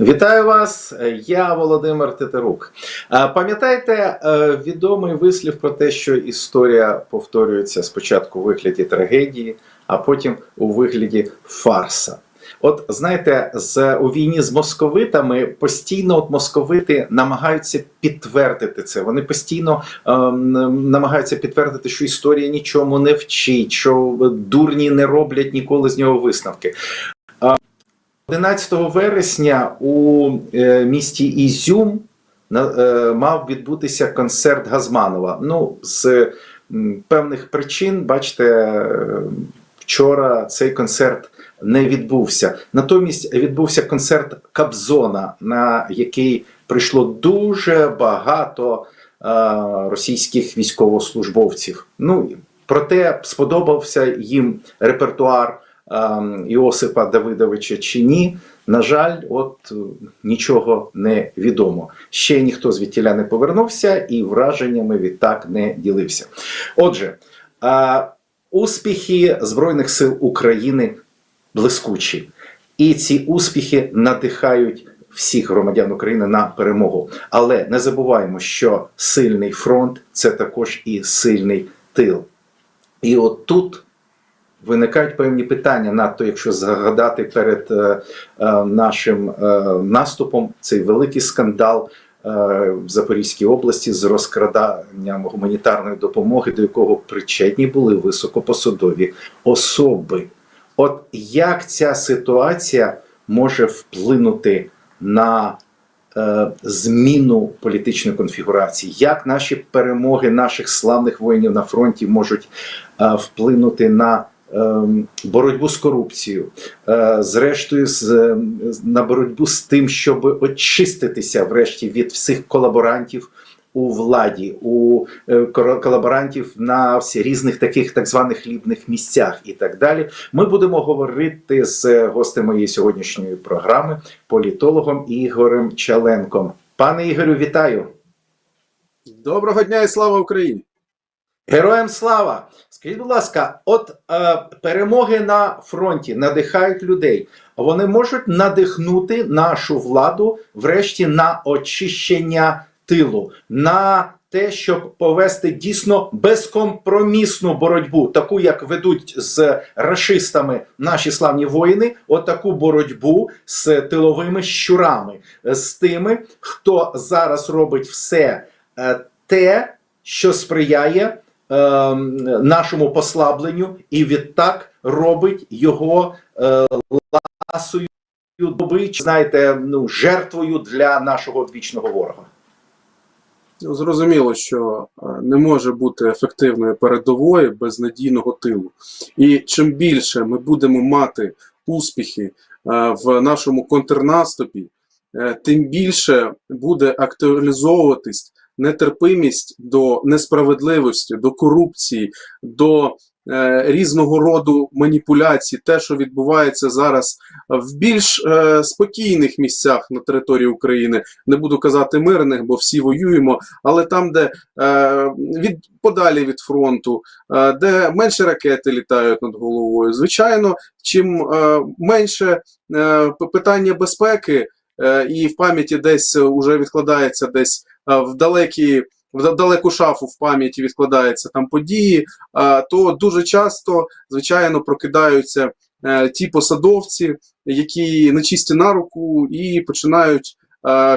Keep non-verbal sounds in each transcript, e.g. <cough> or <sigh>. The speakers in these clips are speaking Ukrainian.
Вітаю вас, я Володимир Тетерук. А, Пам'ятаєте е, відомий вислів про те, що історія повторюється спочатку у вигляді трагедії, а потім у вигляді фарса. От знаєте, з у війні з московитами постійно от московити намагаються підтвердити це. Вони постійно ем, намагаються підтвердити, що історія нічому не вчить, що дурні не роблять ніколи з нього висновки. 11 вересня у е, місті Ізюм е, мав відбутися концерт Газманова. Ну, з певних причин, бачите, е, вчора цей концерт не відбувся. Натомість відбувся концерт Кабзона, на який прийшло дуже багато російських військовослужбовців. Ну, проте сподобався їм репертуар Іосипа Давидовича чи ні. На жаль, от е, нічого не відомо. Ще ніхто звідтіля не повернувся і враженнями відтак не ділився. Отже, е, успіхи Збройних сил України блискучі, і ці успіхи надихають всіх громадян України на перемогу. Але не забуваємо, що сильний фронт це також і сильний тил. І от тут виникають певні питання, надто якщо згадати перед е, е, нашим е, наступом цей великий скандал е, в Запорізькій області з розкраданням гуманітарної допомоги, до якого причетні були високопосадові особи. От як ця ситуація може вплинути на е, зміну політичної конфігурації, як наші перемоги наших славних воїнів на фронті можуть е, вплинути на боротьбу з корупцією, е, зрештою, е, на боротьбу з тим, щоб очиститися врешті від всіх колаборантів. У владі, у е, колаборантів на всі різних таких так званих хлібних місцях і так далі. Ми будемо говорити з гостем моєї сьогоднішньої програми, політологом Ігорем Чаленком. Пане Ігорю, вітаю! Доброго дня і слава Україні! Героям слава! Скажіть, будь ласка, от е, перемоги на фронті надихають людей. Вони можуть надихнути нашу владу врешті на очищення тилу, на те, щоб повести дійсно безкомпромісну боротьбу, таку як ведуть з рашистами наші славні воїни, отаку боротьбу з тиловими щурами, з тими, хто зараз робить все е, те, що сприяє нашому послабленню, і відтак робить його е, ласою доби, знаєте, ну, жертвою для нашого одвічного ворога. Ну, Зрозуміло, що е, не може бути ефективної передової без надійного тилу. І чим більше ми будемо мати успіхи е, в нашому контрнаступі, тим більше буде актуалізовуватись нетерпимість до несправедливості, до корупції, до е, різного роду маніпуляцій, те, що відбувається зараз в більш е, спокійних місцях на території України, не буду казати мирних, бо всі воюємо, але там, де е, від подалі від фронту, е, де менше ракети літають над головою. Звичайно, чим е, менше е, питання безпеки і в пам'яті десь уже відкладається десь е, в далекі. В далеку шафу в пам'яті відкладаються там події, то дуже часто, звичайно, прокидаються е, ті посадовці, які нечисті на руку і починають е,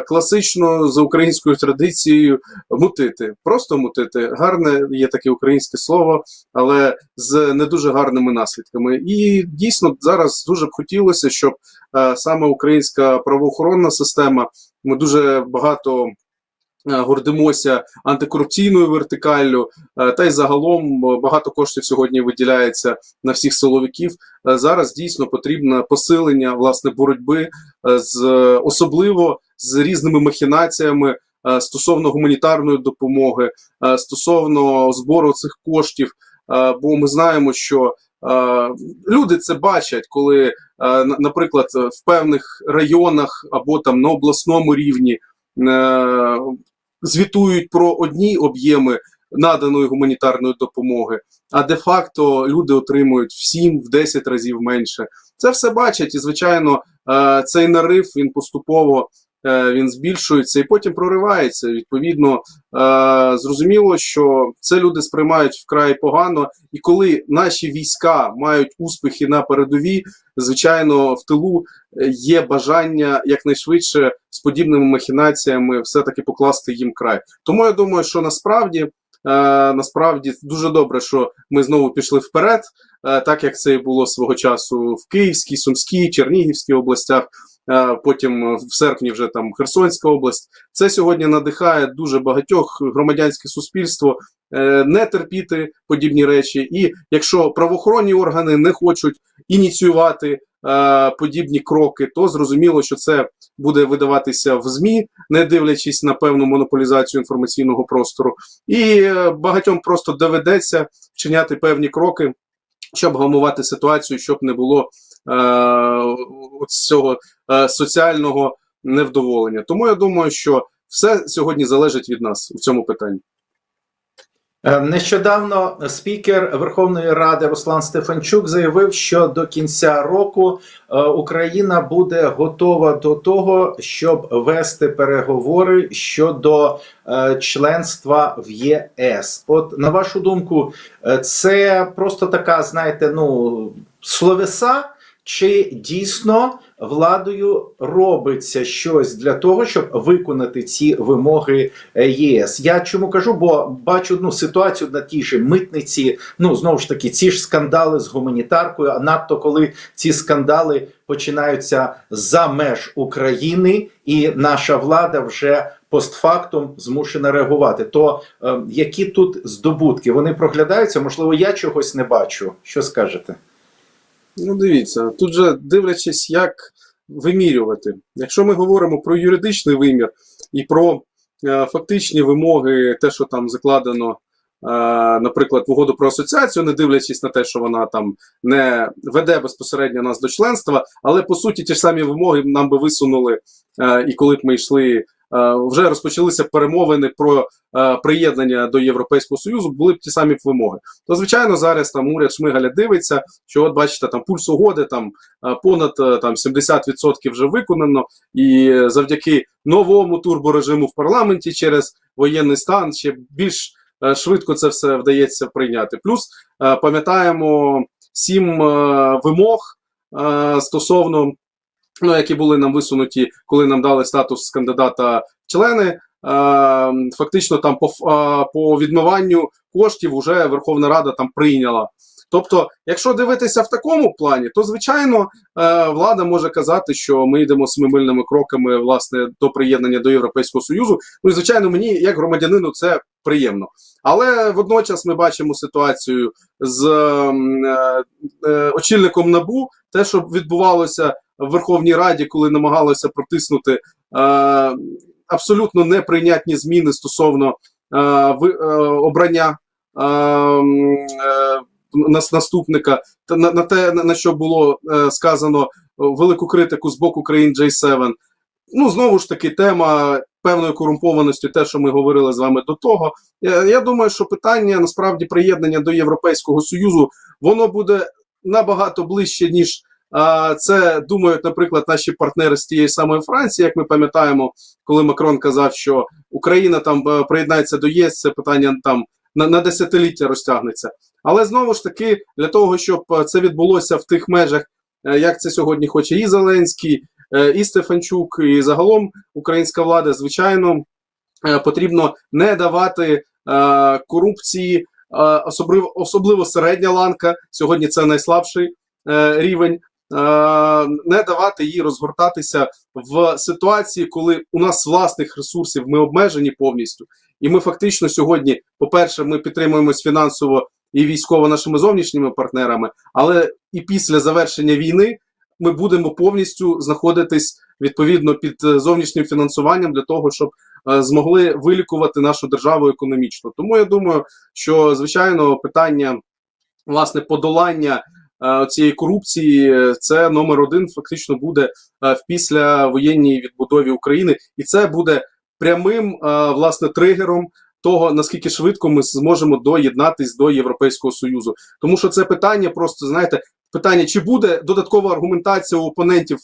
класично за українською традицією мутити. Просто мутити. Гарне є таке українське слово, але з не дуже гарними наслідками. І дійсно зараз дуже б хотілося, щоб е, саме українська правоохоронна система, ми дуже багато. е, Гордимося антикорупційною вертикаллю, е, та й загалом е, багато коштів сьогодні виділяється на всіх силовиків. Е, Зараз дійсно потрібне посилення власне боротьби е, з особливо з різними махінаціями е, стосовно гуманітарної допомоги, е, стосовно збору цих коштів. Е, Бо ми знаємо, що люди це бачать, коли, наприклад, в певних районах або там на обласному рівні звітують про одні об'єми наданої гуманітарної допомоги, а де-факто люди отримують в 7 в 10 разів менше. Це все бачать, і звичайно, цей нарив він поступово він збільшується і потім проривається. Відповідно, е, зрозуміло, що це люди сприймають вкрай погано, і коли наші війська мають успіхи на передовій, звичайно, в тилу е, є бажання якнайшвидше з подібними махінаціями все-таки покласти їм край. Тому я думаю, що насправді. е, Насправді дуже добре, що ми знову пішли вперед, е, так як це було свого часу в Київській, Сумській, Чернігівській областях. е, Потім е, в серпні вже там Херсонська область. Це сьогодні надихає дуже багатьох громадянське суспільство е, не терпіти подібні речі. І якщо правоохоронні органи не хочуть ініціювати е, подібні кроки, то зрозуміло, що це буде видаватися в ЗМІ, не дивлячись на певну монополізацію інформаційного простору, і е, багатьом просто доведеться вчиняти певні кроки, щоб гамувати ситуацію, щоб не було е, цього е, соціального невдоволення. Тому я думаю, що все сьогодні залежить від нас у цьому питанні. Е, Нещодавно спікер Верховної Ради Руслан Стефанчук заявив, що до кінця року е, Україна буде готова до того, щоб вести переговори щодо е, членства в ЄС. От на вашу думку, це просто така, знаєте, ну словеса, чи дійсно владою робиться щось для того, щоб виконати ці вимоги е, ЄС. Я чому кажу, бо бачу ну, ситуацію на тій же митниці. Ну знову ж таки, ці ж скандали з гуманітаркою. А надто коли ці скандали починаються за меж України, і наша влада вже постфактум змушена реагувати. То е, які тут здобутки? Вони проглядаються? Можливо, я чогось не бачу. Що скажете? Ну, дивіться, тут же дивлячись, як вимірювати. Якщо ми говоримо про юридичний вимір і про е, фактичні вимоги, те, що там закладено, наприклад, в угоду про асоціацію, не дивлячись на те, що вона там не веде безпосередньо нас до членства, але по суті ті ж самі вимоги нам би висунули, е, і коли б ми йшли. е, Вже розпочалися перемовини про е, приєднання до Європейського Союзу, були б ті самі вимоги. То, звичайно, зараз там уряд Шмигаля дивиться, що от бачите, там пульс угоди там е, понад е, там 70% вже виконано, і е, завдяки новому турборежиму в парламенті через воєнний стан ще більш е, швидко це все вдається прийняти. Плюс е, пам'ятаємо сім е, вимог е, стосовно. Ну, які були нам висунуті, коли нам дали статус кандидата в члени, е, фактично там по, е, по відмиванню коштів вже Верховна Рада там прийняла. Тобто, якщо дивитися в такому плані, то звичайно е, влада може казати, що ми йдемо семимильними кроками власне до приєднання до Європейського Союзу. Ну і звичайно, мені як громадянину це приємно. Але водночас ми бачимо ситуацію з е, е, очільником набу, те, що відбувалося в Верховній Раді, коли намагалося протиснути абсолютно неприйнятні зміни стосовно е, обрання нас- наступника, на, на те, на, що було е, сказано велику критику з боку країн J7. Ну, знову ж таки, тема певної корумпованості, те, що ми говорили з вами до того. Я, я думаю, що питання насправді приєднання до Європейського Союзу, воно буде набагато ближче, ніж це думають, наприклад, наші партнери з тієї самої Франції, як ми пам'ятаємо, коли Макрон казав, що Україна там е, приєднається до ЄС, це питання там на, на десятиліття розтягнеться. Але знову ж таки, для того, щоб е, це відбулося в тих межах, е, як це сьогодні хоче і Зеленський, е, і Стефанчук, і загалом українська влада, звичайно, потрібно не давати корупції, особливо, особливо середня ланка. Сьогодні це найслабший рівень. Не давати їй розгортатися в ситуації, коли у нас власних ресурсів ми обмежені повністю, і ми фактично сьогодні, по-перше, ми підтримуємось фінансово і військово нашими зовнішніми партнерами, але і після завершення війни ми будемо повністю знаходитись відповідно під е, зовнішнім фінансуванням для того, щоб е, змогли вилікувати нашу державу економічно. Тому я думаю, що звичайно питання власне подолання е, цієї корупції це номер один фактично буде в післявоєнній відбудові України, і це буде прямим власне тригером того, наскільки швидко ми зможемо доєднатись до Європейського Союзу. Тому що це питання, просто знаєте, питання, чи буде додаткова аргументація у опонентів е,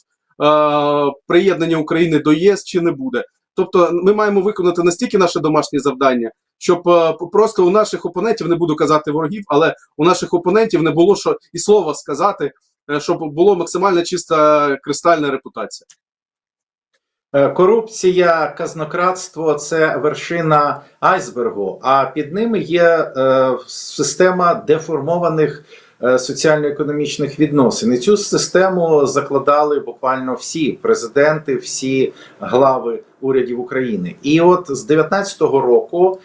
приєднання України до ЄС, чи не буде. Тобто, ми маємо виконати настільки наше домашнє завдання, щоб е, просто у наших опонентів не буду казати ворогів, але у наших опонентів не було що і слова сказати, е, щоб було максимально чиста кристальна репутація. Е, Корупція, казнократство це вершина айсбергу, а під ними є е, система деформованих е, соціально-економічних відносин. І цю систему закладали буквально всі президенти, всі глави урядів України. І от з 19-го року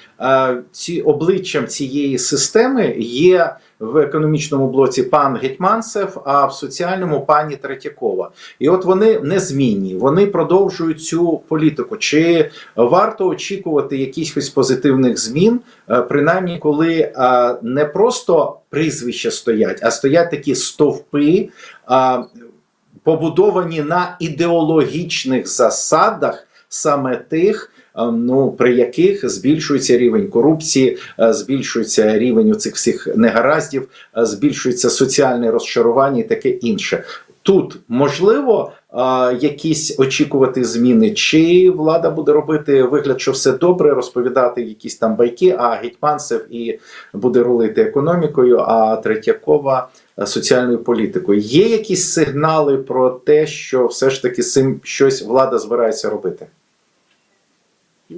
ці обличчям цієї системи є в економічному блоці пан Гетьманцев, а в соціальному пані Третьякова. І от вони незмінні, вони продовжують цю політику. Чи варто очікувати якихось позитивних змін, е, принаймні, коли е, не просто прізвища стоять, а стоять такі стовпи, побудовані на ідеологічних засадах саме тих. Е, Ну, при яких збільшується рівень корупції, е, збільшується рівень у цих всіх негараздів, е, збільшується соціальне розчарування і таке інше. Тут можливо е, якісь очікувати зміни, чи влада буде робити вигляд, що все добре, розповідати якісь там байки, а Гетьманцев і буде рулити економікою, а Третьякова соціальною політикою. Є якісь сигнали про те, що все ж таки цим щось влада збирається робити?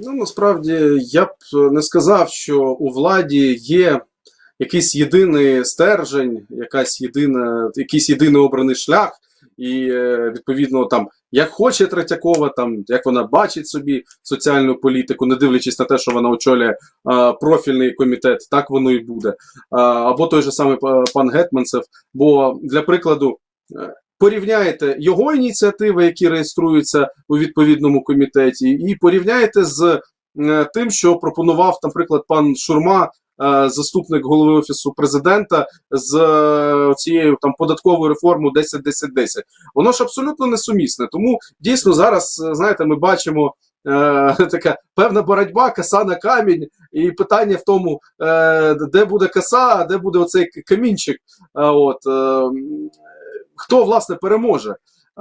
Ну, насправді я б не сказав, що у владі є якийсь єдиний стержень, якась єдина, якийсь єдиний обраний шлях, і е, відповідно там як хоче Третьякова, там як вона бачить собі соціальну політику, не дивлячись на те, що вона очолює е, профільний комітет, так воно і буде. Е, або той же самий пан Гетманцев. Бо для прикладу. Е, Порівняєте його ініціативи, які реєструються у відповідному комітеті, і порівняєте з е, тим, що пропонував, наприклад, пан Шурма, е, заступник голови офісу президента, з е, цією там податковою реформою 10-10-10. Воно ж абсолютно несумісне. Тому дійсно зараз, е, знаєте, ми бачимо. е, <laughs> Така певна боротьба, коса на камінь, і питання в тому, е, де буде коса, а де буде оцей камінчик. А От е, хто власне переможе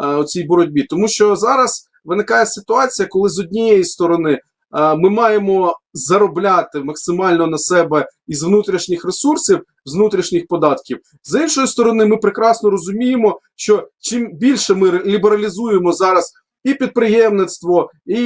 е, у цій боротьбі? Тому що зараз виникає ситуація, коли з однієї сторони е, ми маємо заробляти максимально на себе із внутрішніх ресурсів, з внутрішніх податків. З іншої сторони, ми прекрасно розуміємо, що чим більше ми лібералізуємо зараз. І підприємництво, і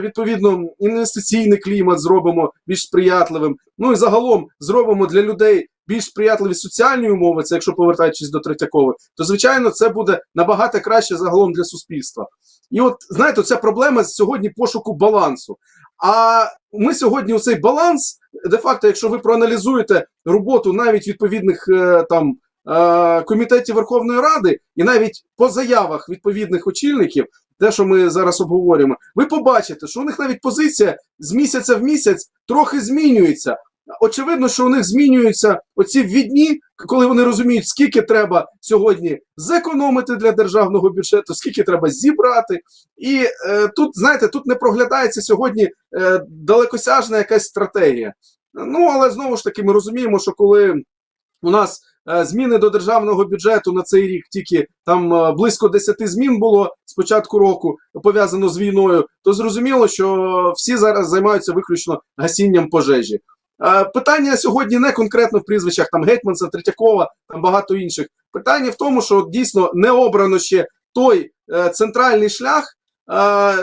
відповідно інвестиційний клімат зробимо більш сприятливим. Ну і загалом зробимо для людей більш сприятливі соціальні умови. Це якщо повертаючись до Третьякової, то звичайно це буде набагато краще загалом для суспільства. І от знаєте, ця проблема сьогодні пошуку балансу. А ми сьогодні у цей баланс, де-факто, якщо ви проаналізуєте роботу навіть відповідних е, там е, комітетів Верховної Ради, і навіть по заявах відповідних очільників, те, що ми зараз обговорюємо, ви побачите, що у них навіть позиція з місяця в місяць трохи змінюється. Очевидно, що у них змінюються оці відні, коли вони розуміють, скільки треба сьогодні зекономити для державного бюджету, скільки треба зібрати. І е, тут, знаєте, тут не проглядається сьогодні е, далекосяжна якась стратегія. Ну, але знову ж таки, ми розуміємо, що коли у нас е, зміни до державного бюджету на цей рік тільки там е, близько 10 змін було з початку року пов'язано з війною, то зрозуміло, що всі зараз займаються виключно гасінням пожежі. Е, Питання сьогодні не конкретно в прізвищах там Гетьманця, Третьякова, там багато інших. Питання в тому, що дійсно не обрано ще той е, центральний шлях, е,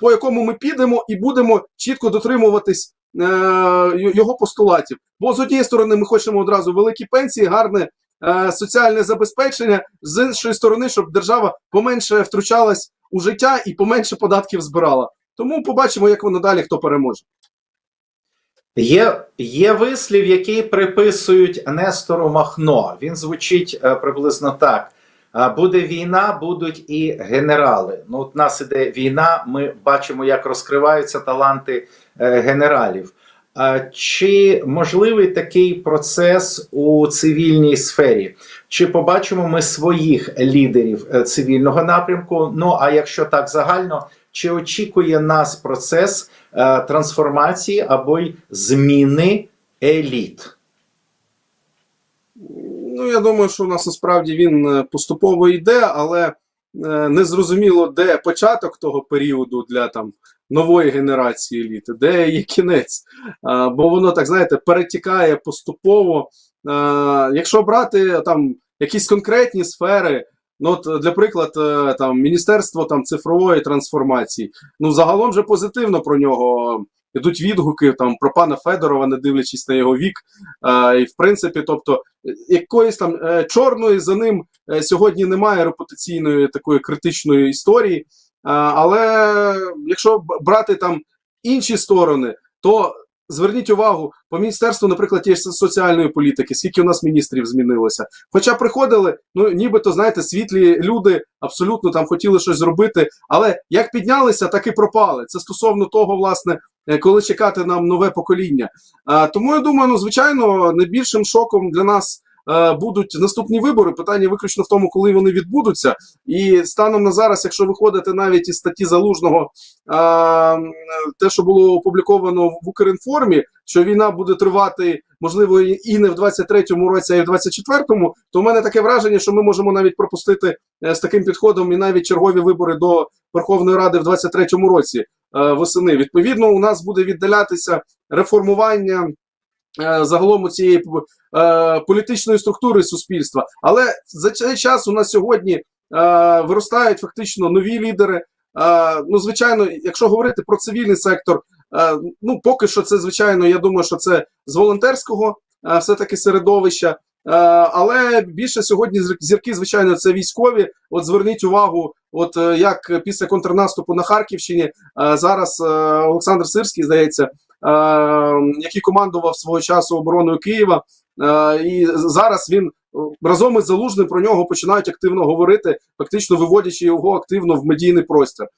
по якому ми підемо і будемо чітко дотримуватись його постулатів. Бо з однієї сторони ми хочемо одразу великі пенсії, гарне соціальне забезпечення, з іншої сторони, щоб держава поменше втручалась у життя і поменше податків збирала. Тому побачимо, як воно далі хто переможе. Є, є вислів, який приписують Нестору Махно. Він звучить е, приблизно так: буде війна, будуть і генерали. Ну, от нас іде війна, ми бачимо, як розкриваються таланти е, генералів. Чи можливий такий процес у цивільній сфері? Чи побачимо ми своїх лідерів е, цивільного напрямку? Ну а якщо так загально, чи очікує нас процес е, трансформації або й зміни еліт? Ну, я думаю, що у нас насправді він е, поступово йде, але е, не зрозуміло, де початок того періоду для там нової генерації еліти, де є кінець. А, бо воно так знаєте перетікає поступово. А, якщо брати там якісь конкретні сфери. Ну, от, для приклад, е, там Міністерство там цифрової трансформації. Ну, загалом же позитивно про нього йдуть відгуки там про пана Федорова, не дивлячись на його вік. А, і в принципі, тобто, якоїсь там е, чорної за ним е, сьогодні немає репутаційної такої критичної історії. А, але якщо брати там інші сторони, то зверніть увагу, по міністерству, наприклад, є соціальної політики, скільки у нас міністрів змінилося. Хоча приходили, ну нібито знаєте, світлі люди абсолютно там хотіли щось зробити, але як піднялися, так і пропали. Це стосовно того, власне, е, коли чекати нам нове покоління. Тому я думаю, ну звичайно, найбільшим шоком для нас. Е, Будуть наступні вибори. Питання виключно в тому, коли вони відбудуться. І станом на зараз, якщо виходити навіть із статті залужного, те, що було опубліковано в Укрінформі, що війна буде тривати, можливо, і не в 23-му році, а й в 24-му, то в мене таке враження, що ми можемо навіть пропустити е, з таким підходом і навіть чергові вибори до Верховної Ради в 23-му році е, восени. Відповідно, у нас буде віддалятися реформування. Е, Загалом у цієї е, політичної структури суспільства, але за цей час у нас сьогодні е, виростають фактично нові лідери. Ну, звичайно, якщо говорити про цивільний сектор, ну поки що це звичайно, я думаю, що це з волонтерського все-таки середовища. Але більше сьогодні зірки, звичайно, це військові. От зверніть увагу, от як після контрнаступу на Харківщині зараз Олександр Сирський, здається, який командував свого часу обороною Києва, е, і зараз він е, разом із залужним про нього починають активно говорити, фактично виводячи його активно в медійний простір. Е,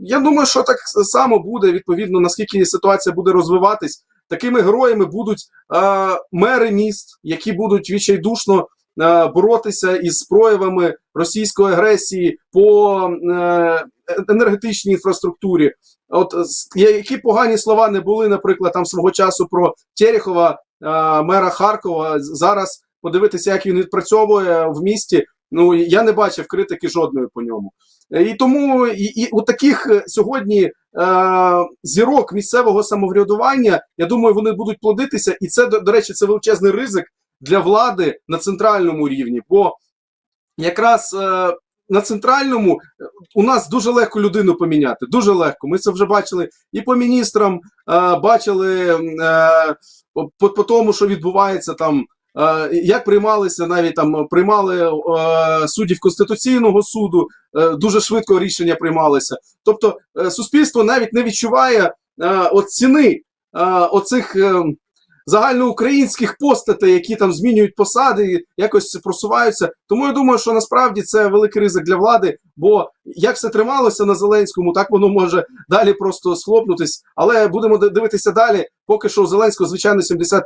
я думаю, що так само буде відповідно, наскільки ситуація буде розвиватись. Такими героями будуть е, мери міст, які будуть відчайдушно е, боротися із проявами російської агресії по е, енергетичній інфраструктурі. От які погані слова не були, наприклад, там свого часу про Терехова, е, мера Харкова. Зараз подивитися, як він відпрацьовує в місті. Ну я не бачив критики жодної по ньому. Е, І тому і, і у таких е, сьогодні е, зірок місцевого самоврядування, я думаю, вони будуть плодитися, і це до, до речі, це величезний ризик для влади на центральному рівні. Бо якраз е, на центральному е, у нас дуже легко людину поміняти. Дуже легко. Ми це вже бачили і по міністрам, е, бачили е, по, по, тому, що відбувається там. Як приймалися навіть там приймали е, суддів Конституційного суду, е, дуже швидко рішення приймалися. Тобто е, суспільство навіть не відчуває е, от ціни е, оцих е, загальноукраїнських постатей, які там змінюють посади, якось просуваються. Тому я думаю, що насправді це великий ризик для влади, бо як все трималося на Зеленському, так воно може далі просто схлопнутись. Але будемо дивитися далі. Поки що у Зеленського, звичайно, 75%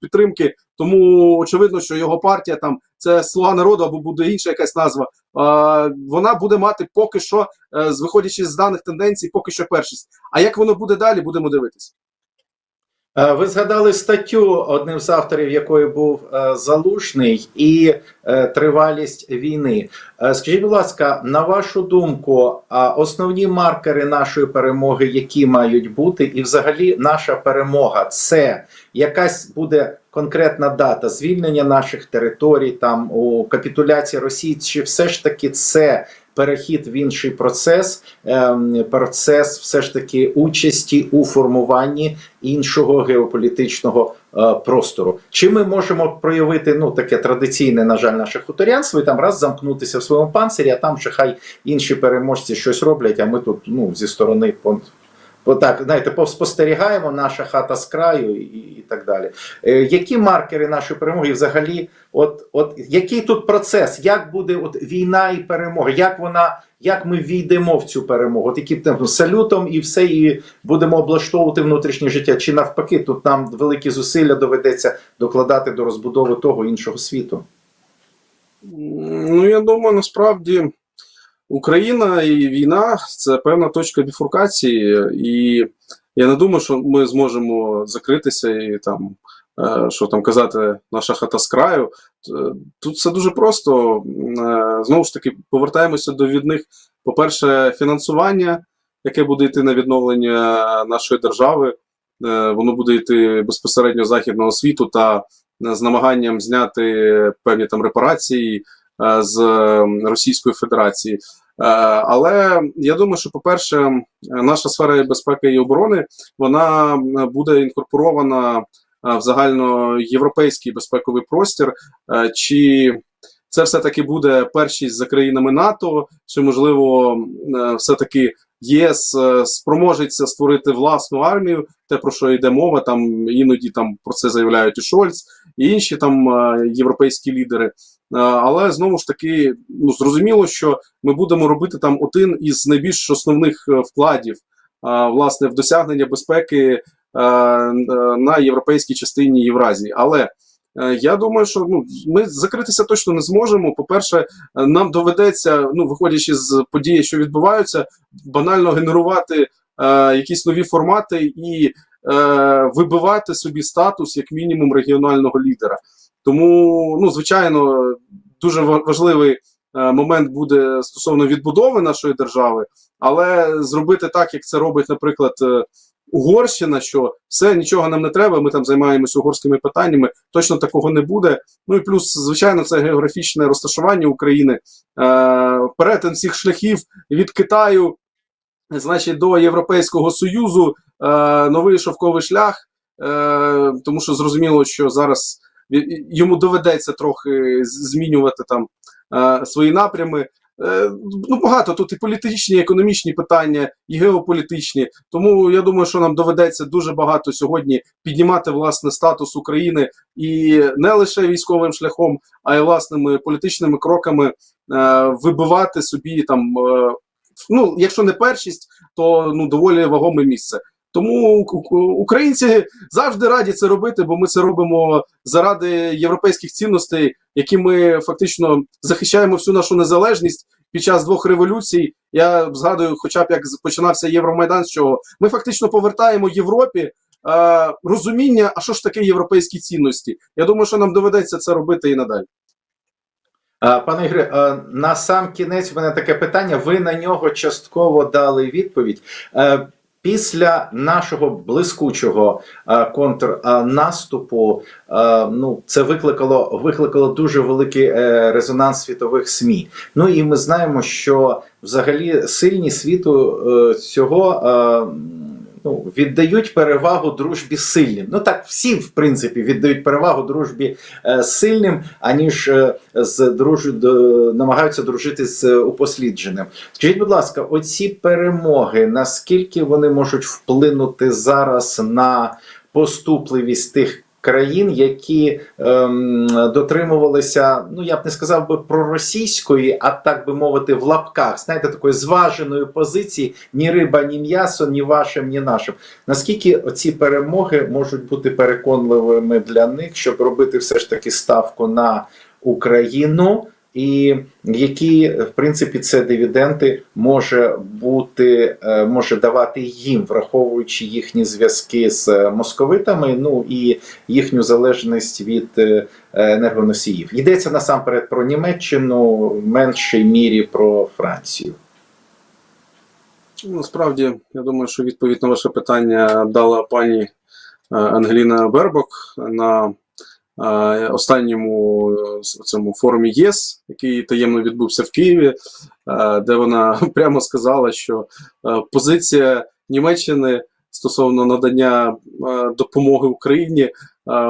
підтримки, тому очевидно, що його партія там це слуга народу або буде інша якась назва. Вона буде мати поки що, е, виходячи з даних тенденцій, поки що першість. А як воно буде далі, будемо дивитися. Е, Ви згадали статтю, одним з авторів якої був е, залужний, і е, тривалість війни. Скажіть, будь ласка, на вашу думку, основні маркери нашої перемоги, які мають бути, і взагалі наша перемога це якась буде конкретна дата звільнення наших територій, там у капітуляції Росії, чи все ж таки це перехід в інший процес, ем, процес все ж таки участі у формуванні іншого геополітичного е, простору. Чи ми можемо проявити ну таке традиційне, на жаль, наше хуторянство і там раз замкнутися в своєму панцирі, а там вже хай інші переможці щось роблять, а ми тут ну зі сторони Бо знаєте, спостерігаємо наша хата з краю і, і так далі. Е, які маркери нашої перемоги? Взагалі, от, от який тут процес? Як буде от війна і перемога? Як вона, як ми війдемо в цю перемогу? От які там салютом і все, і будемо облаштовувати внутрішнє життя? Чи навпаки, тут нам великі зусилля доведеться докладати до розбудови того іншого світу? Ну, я думаю, насправді Україна і війна це певна точка біфуркації, і я не думаю, що ми зможемо закритися і там, е, що там казати, наша хата з краю. Тут все дуже просто. Е, Знову ж таки, повертаємося до відних. По-перше, фінансування, яке буде йти на відновлення нашої держави, Е, воно буде йти безпосередньо західного світу та е, з намаганням зняти певні там репарації е, з е, Російської Федерації. Е, Але я думаю, що, по-перше, е, наша сфера безпеки і оборони вона буде інкорпорована е, в загальноєвропейський безпековий простір. Е, Чи це все-таки буде першість за країнами НАТО, чи можливо е, все-таки ЄС е, спроможеться створити власну армію, те про що йде мова, там іноді там про це заявляють і Шольц, і інші там е, європейські лідери. Е, Але знову ж таки, ну зрозуміло, що ми будемо робити там один із найбільш основних е, вкладів е, власне в досягнення безпеки на європейській частині Євразії. Але я думаю, що ну ми закритися точно не зможемо. По-перше, нам доведеться, ну виходячи з подій, що відбуваються, банально генерувати е, якісь нові формати і е, вибивати собі статус як мінімум регіонального лідера. Тому, ну звичайно, дуже ва- важливий е, момент буде стосовно відбудови нашої держави, але зробити так, як це робить, наприклад. е, Угорщина, що все нічого нам не треба, ми там займаємося угорськими питаннями. Точно такого не буде. Ну і плюс, звичайно, це географічне розташування України, е, перетин всіх шляхів від Китаю, значить, до Європейського Союзу, е, новий шовковий шлях. Е, тому що зрозуміло, що зараз йому доведеться трохи змінювати там е, свої напрями. Е, ну, багато тут і політичні, і економічні питання, і геополітичні. Тому я думаю, що нам доведеться дуже багато сьогодні піднімати власне статус України і не лише військовим шляхом, а й власними політичними кроками е, вибивати собі там. Е, ну, якщо не першість, то ну доволі вагоме місце. Тому українці завжди раді це робити, бо ми це робимо заради європейських цінностей, які ми фактично захищаємо всю нашу незалежність під час двох революцій. Я згадую, хоча б як починався Євромайдан, чого ми фактично повертаємо Європі е, розуміння, а що ж таке європейські цінності. Я думаю, що нам доведеться це робити і надалі. Пане Ігоре, на сам кінець в мене таке питання. Ви на нього частково дали відповідь. Після нашого блискучого е, контрнаступу, е, ну це викликало викликало дуже великий е, резонанс світових СМІ. Ну і ми знаємо, що взагалі сильні світу цього ну, віддають перевагу дружбі сильним. Ну так всі, в принципі, віддають перевагу дружбі е, сильним, аніж е, з друж... д- намагаються дружити з е, упослідженим. Скажіть, будь ласка, оці перемоги, наскільки вони можуть вплинути зараз на поступливість тих країн, які ем, дотримувалися, ну я б не сказав би проросійської, а так би мовити, в лапках, знаєте, такої зваженої позиції ні риба, ні м'ясо, ні вашим, ні нашим. Наскільки оці перемоги можуть бути переконливими для них, щоб робити все ж таки ставку на Україну? І які, в принципі, це дивіденди може бути, е, може давати їм, враховуючи їхні зв'язки з московитами, ну і їхню залежність від е, енергоносіїв. Йдеться насамперед про Німеччину, в меншій мірі про Францію. Ну, Насправді, я думаю, що відповідь на ваше питання дала пані е, Ангеліна Бербок на е, останньому е, цьому форумі ЄС, який таємно відбувся в Києві, е, де вона <laughs> прямо сказала, що е, позиція Німеччини стосовно надання е, допомоги Україні е,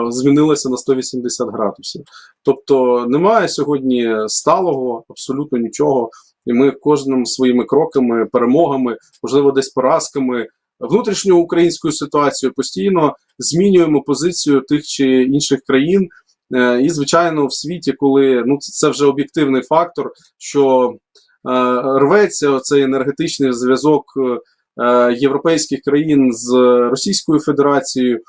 змінилася на 180 градусів. Тобто немає сьогодні сталого абсолютно нічого. І ми кожним своїми кроками, перемогами, можливо, десь поразками, внутрішньою українською ситуацією постійно змінюємо позицію тих чи інших країн. Е, І, звичайно, в світі, коли ну це- вже об'єктивний фактор, що е, рветься цей енергетичний зв'язок е, європейських країн з Російською Федерацією.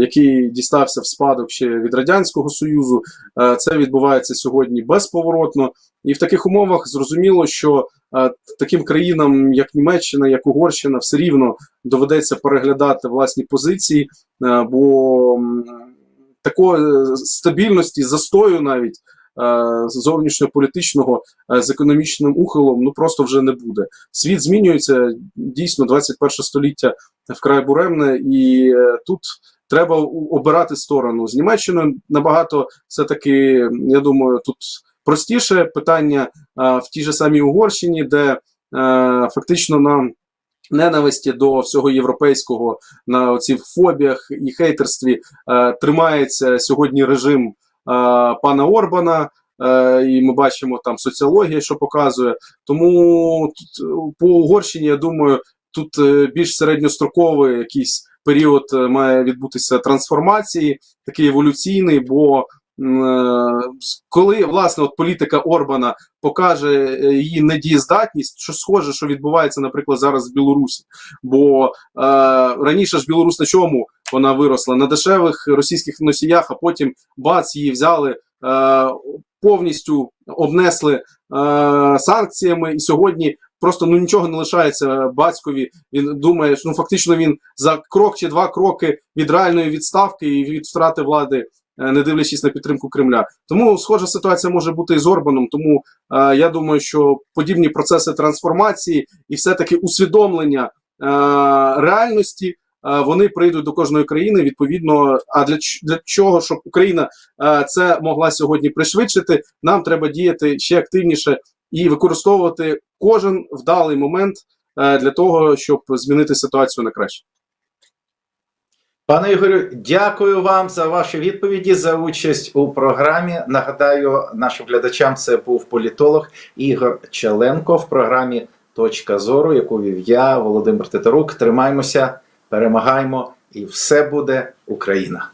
Який дістався в спадок ще від Радянського Союзу. Е, Це відбувається сьогодні безповоротно. І в таких умовах зрозуміло, що е, таким країнам, як Німеччина, як Угорщина, все рівно доведеться переглядати власні позиції, е, бо такої е, стабільності, застою навіть е, зовнішньополітичного е, з економічним ухилом ну просто вже не буде. Світ змінюється дійсно 21 століття вкрай буремне, і е, тут треба обирати сторону з Німеччиною. Набагато все таки, я думаю, тут простіше питання е, в тій же самій Угорщині, де е, фактично на ненависті до всього європейського на оцих фобіях і хейтерстві е, тримається сьогодні режим е, пана Орбана. Е, і ми бачимо там соціологія, що показує. Тому тут е, по Угорщині, я думаю, тут е, більш середньостроковий якийсь період е, має відбутися трансформації, такий еволюційний, бо е, коли власне от політика Орбана покаже е, її недієздатність, що схоже, що відбувається, наприклад, зараз в Білорусі. Бо е, раніше ж Білорусь на чому вона виросла? На дешевих російських носіях, а потім бац, її взяли. Е, повністю обнесли е, санкціями, і сьогодні просто ну нічого не лишається батькові. Він думає, що ну фактично він за крок чи два кроки від реальної відставки і від втрати влади, е, не дивлячись на підтримку Кремля. Тому схожа ситуація може бути і з Орбаном. Тому е, я думаю, що подібні процеси трансформації і все-таки усвідомлення е, реальності. Е, Вони прийдуть до кожної країни відповідно. А для, для чого, щоб Україна е, це могла сьогодні пришвидшити, нам треба діяти ще активніше і використовувати кожен вдалий момент е, для того, щоб змінити ситуацію на краще. Пане Ігорю, дякую вам за ваші відповіді, за участь у програмі. Нагадаю, нашим глядачам це був політолог Ігор Челенко в програмі Точка зору, яку вів я, Володимир Тетерук. Тримаймося, перемагаємо, і все буде Україна.